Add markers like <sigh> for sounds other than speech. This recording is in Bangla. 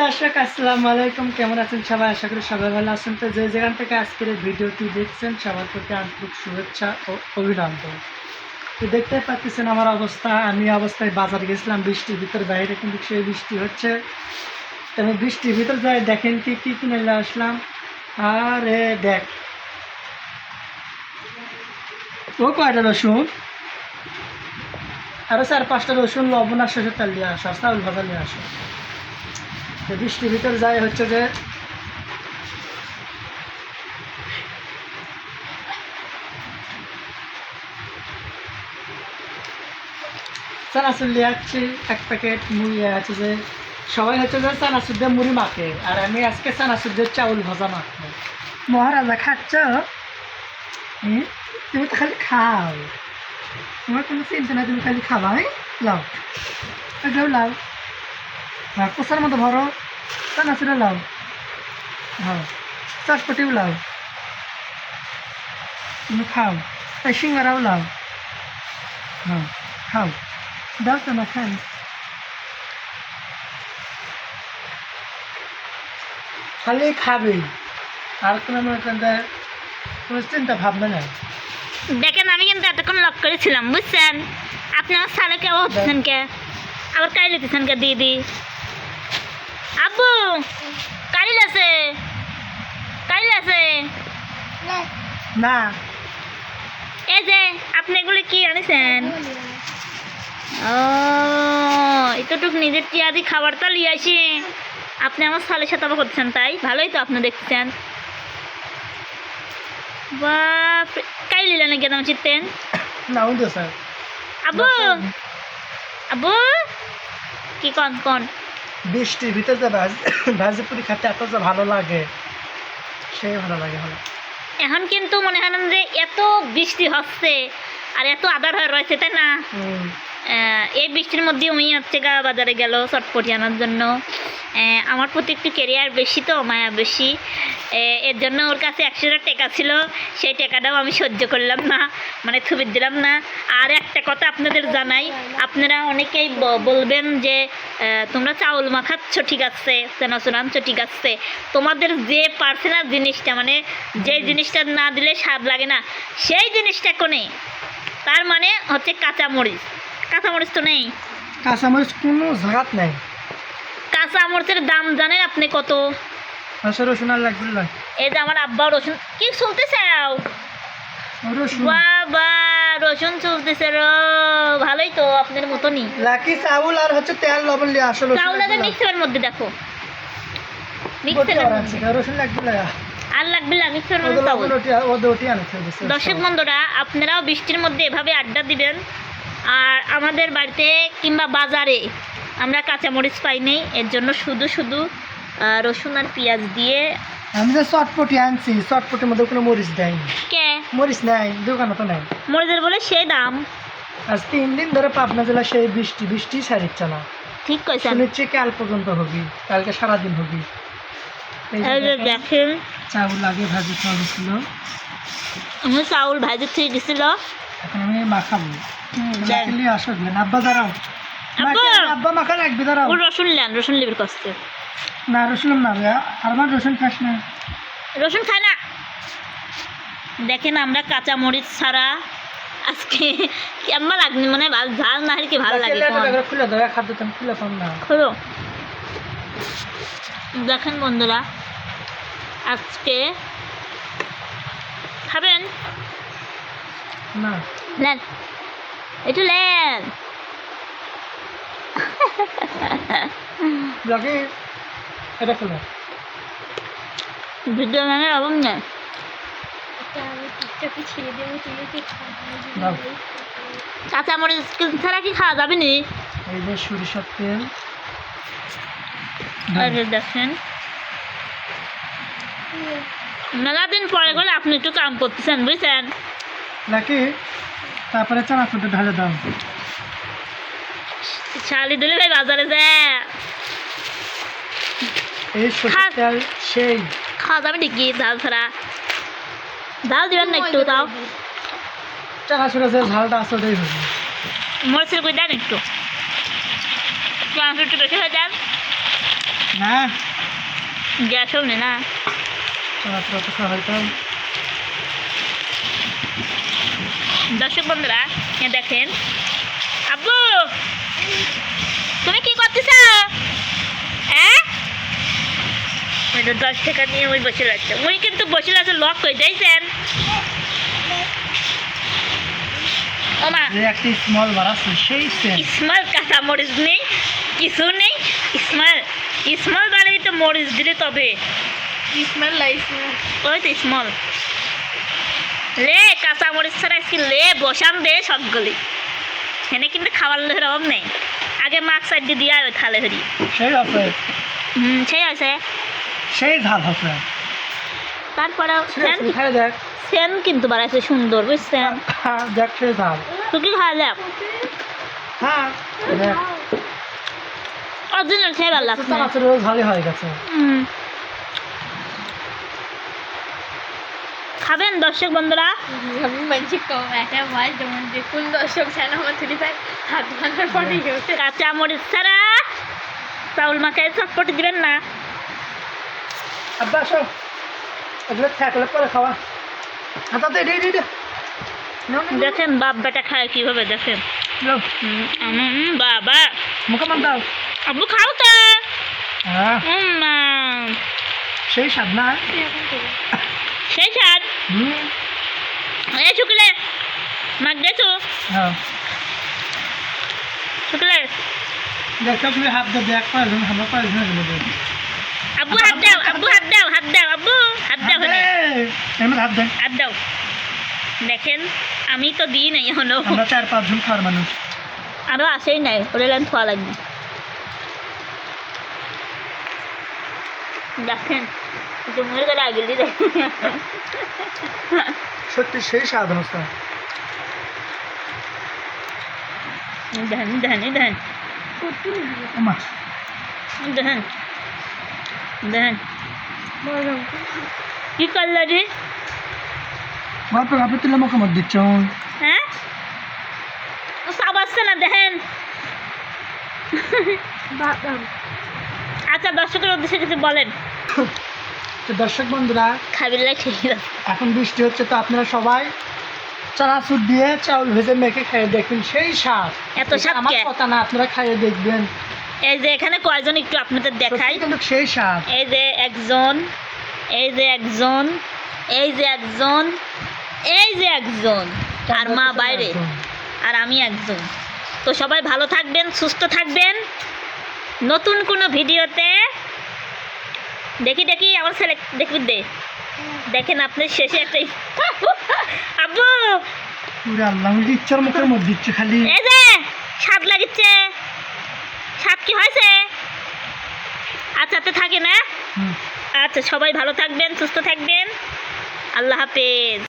দর্শক, আসসালামু আলাইকুম। কেমন আছেন সবাই? আশা করি সবাই ভালো আছেন। তো যে যেখান থেকে আজকের ভিডিওটি দেখছেন, সবার প্রতি আন্তরিক শুভেচ্ছা ও অভিনন্দন। তো দেখতে পাচ্ছেন আমার অবস্থা। আমি অবস্থায় বাজার গেছিলাম। বৃষ্টির ভিতর, বাইরে কিন্তু সেই বৃষ্টি হচ্ছে। আমি বৃষ্টির ভিতর যাই দেখেন কি কি কিনে আসলাম। আরে দেখ। ও কয়টা রসুন? আরও চার পাঁচটা রসুন লবণ আর শেষের তেল নিয়ে আসো, আর চাউল ভাজা নিয়ে আসো। বৃষ্টির ভিতর যায় হচ্ছে যে চানাচুর নিয়ে আসছি এক প্যাকেট মুড়ি আছে যে সবাই হচ্ছে যে চানাচুর দিয়ে মুড়ি মাখে আর আমি আজকে চানাচুর দিয়ে চাউল ভাজা মাখবো। মহারাজা খাচ্ছ? তুমি তো খালি খাও। তোমার কোনো চিন্তা নাই তুমি খালি খাবা হ্যাঁ লাও এটাও লাও। হ্যাঁ কোষার মতো ভরো। চানাচুরে লাও। হ্যাঁ চটপটিও লাও। তুমি খাও। তাই সিঙ্গারাও লাও। হ্যাঁ খাও। দাও তো না খাই। খালি খাবে। আর কোনো কোনো চিন্তা ভাবনা নেই। দেখেন আমি কিন্তু এতক্ষণ লক করেছিলাম বুঝছেন? আপনি আমার সালেকে হচ্ছেন কে? আবার কাই লিতেছেন কে? দিদি আব্বু কালিল আছে। কালিল আছে? না। এই যে আপনি এগুলো কি আনিছেন? ও এতটুকু নিজের টিয়াদি খাবার তো লিয়ে আসি। আপনি আমার সালের সাথে আবার করছেন তাই? ভালোই তো আপনি দেখছেন। বাপ কাই লিলেন নাকি আমার চিত্তেন না উঠো স্যার আব্বু আব্বু! কি কন কন? বৃষ্টির ভিতরে যে ভাজ <coughs> পুরি খেতে এত যে ভালো লাগে সেই ভালো লাগে ভালো। এখন কিন্তু মনে হয় যে এত বৃষ্টি হচ্ছে আর এত আদার হয়ে রয়েছে তাই না? এই বৃষ্টির মধ্যে উমি হচ্ছে গা বাজারে গেল চটপটি আনার জন্য। আমার প্রতি একটু কেরিয়ার বেশি তো, মায়া বেশি। এর জন্য ওর কাছে একশো টাকা ছিল, সেই টাকাটাও আমি সহ্য করলাম না মানে থুবির দিলাম না। আর একটা কথা আপনাদের জানাই, আপনারা অনেকেই বলবেন যে তোমরা চাউল মাখাচ্ছ, ঠিক আছে চেনাচুর আনছো ঠিক আছে। তোমাদের যে পার্সোনাল জিনিসটা মানে যে জিনিসটা না দিলে স্বাদ লাগে না, সেই জিনিসটা কোনে? তার মানে হচ্ছে কাঁচামরিচ। কাঁচামরিচ তো নেই। কাঁচামরিচ কোনো জায়গাত নেই। কাঁচামরিচের দাম জানেন আপনি কত? রসুন আর লাগবে না এই যে আমার আব্বা রসুন কি চলতেছেও রসুন। বাবা রসুন চলতেছে র ভালোই তো আপনার মতনই। লাকি চাউল আর হচ্ছে তেল লবণ লিয়ে আসলে তাহলে মিক্সারের মধ্যে দেখো। মিক্সারের মধ্যে। রসুন লাগবে না আর লাগবে না মিক্সারের মধ্যে চাউল। ওটি ওদের ওটি আনে খেয়ে দিচ্ছে দর্শক বন্ধুরা আপনারাও বৃষ্টির মধ্যে এভাবে আড্ডা দিবেন। আর আমাদের বাড়িতে কিংবা বাজারে আমরা কাঁচামরিচ পাই নেই। এর জন্য শুধু শুধু রসুন আর পেঁয়াজ দিয়ে আমি যে চটপটি আনছি। চটপটির মধ্যে কোনো মরিচ দেয়নি। কে? মরিচ নাই দোকানে তো নাই। মরিচের বলে সেই দাম। আজ তিন দিন ধরে পাবনা জেলা সেই বৃষ্টি বৃষ্টি ছাড়িচ্ছে না ঠিক কইছেন। শুনেছি কাল পর্যন্ত হবি কালকে সারাদিন হবি। দেখেন, চাউল আগে ভাজি খাওয়া গেছিল আমি চাউল ভাজি থেকে দিছিল। এখন আমি মাখাবো। আব্বা দাঁড়াও। আব্বা! মাখা- দাঁড়াও। রসুন নেন রসুন লিবির কষ্ট না রসুন না আর বার রসুন খাস না। রসুন খায় না। দেখেন আমরা কাঁচা মরিচ ছাড়া আজকে কেমন লাগনি মানে ভাল- ঝাল না হলে কি ভালো লাগে তেলে কোন? একটা খুলে দাও খাদ্য তুমি খুলে পাম না খোলো। দেখেন বন্ধুরা আজকে খাবেন? না। নেন। একটু নেন লাগে এটা খুলে ভিডিও দাও কাঁচা মরিচ ছাড়া কি খাওয়া যাবে নি এই যে সরিষার তেল দেখেন মেলা দিন পরে গেলে আপনি একটু কাম করতেছেন বুঝছেন নাকি তারপরে চানা চানাচুরটা ঢালে দাও। শালি দিলে ভাই বাজারে যায় এই তেল সেই। খাওয়া যাবে নাকি? ঝাল ছাড়া। ঝাল দিবেন না একটু তাও চানাচুরের যে ঝালটা ওটাই হবে। মরিচের কই দেন একটু। একটু একটু বেশি হয়ে যান। না। গ্যাস হবে না। মাত্র তো খাওয়া দর্শক বন্ধুরা দেখেন। আব্বু তুমি কি করতেছ? হ্যাঁ? দশ টাকা নিয়ে ওই বসে আছে ওই কিন্তু বসে আছে লক করে দিয়েছেন। ও মা স্মল বাড়াচ্ছে সেই স্মল কাঁচা মরিচ নেই কিছু নেই। স্মল তো মরিচ দিলে তবে। স্মেল লাই ওই তো স্মল লে কাঁচা মরিচ ছাড়া আজকে লে বসাম দে সবগুলি। এখানে কিন্তু খাবার লোকের অভাব নেই। আগে মাছ সাইড দিয়ে দিয়ে থালে হরি সেই আছে। হুম সেই আছে। সেই ঝাল আছে। তারপরে সেন সেন কিন্তু বাড়াইছে সুন্দর বুঝছেন? হ্যাঁ দেখ সেই ঝাল তুই কি খাওয়া যাক হ্যাঁ দেখ। অরিজিনাল সেই ভালো লাগছে ঝালই হয়ে গেছে। হুম। খাবেন দর্শক বন্ধুরা? আমি বলছি কম একটা ভয় যেমন যে কোন দর্শক যেন আমার থ্রি ফাইভ হাত ভাঙার পরে গেছে কাঁচা মরিচ ছাড়া চাউল মাখায় চটপটি দিবেন না। আব্বা আসো এগুলো থাকলে পরে খাওয়া। হাতা দে দে দে দে। নাও, নাও, নাও। দেখেন বাপ বেটা খায় কীভাবে দেখেন। বাবা। মুখে মান দাও। আব্বু খাও তো। হ্যাঁ। হুম, সেই স্বাদ না। সেই হুম এ শুকলে মাগ হ্যাঁ শুকলে দেখো তুমি হাত না গেলে আব্বু হাত দাও আব্বু হাত দাও হাত দাও আব্বু হাত দাও হাত হলে দাও দেখেন আমি তো দিই নাই এখনও আমরা চার পাঁচজন খাওয়ার মানুষ আরও আসেই নাই ওরে লাইন থোয়া লাগবে দেখেন জমুর করে আগলি সত্যি সেই স্বাদ অবস্থা। ধান ধান ধান। ধান ধান। কি করলা রে? বাপরে বাপরে তুলে মুখে মত দিচ্ছ? হ্যাঁ? সব আসছে না দেখেন আচ্ছা দর্শকের উদ্দেশ্যে কিছু বলেন। <laughs> তো দর্শক বন্ধুরা এখন বৃষ্টি হচ্ছে তো আপনারা সবাই চানাচুর দিয়ে চাউল ভেজে মেখে খেয়ে দেখবেন সেই স্বাদ। এত স্বাদ আমার কথা না আপনারা খাইয়ে দেখবেন। এই যে এখানে কয়জন একটু আপনাদের দেখাই? কিন্তু সেই স্বাদ। এই যে একজন এই যে একজন এই যে একজন এই যে একজন। আর মা বাইরে আর আমি একজন। তো সবাই ভালো থাকবেন সুস্থ থাকবেন। নতুন কোনো ভিডিওতে দেখি দেখি আমার ছেলে দেখবি দে। দেখেন আপনি শেষে একটা <laughs> আব্বু! পুরো আল্লাহ ইচ্ছার মুখের মধ্যে দিচ্ছে খালি। এই যে স্বাদ লাগিচ্ছে। স্বাদ কি হয়েছে? আচ্ছা তো থাকে না আচ্ছা সবাই ভালো থাকবেন সুস্থ থাকবেন। আল্লাহ হাফেজ।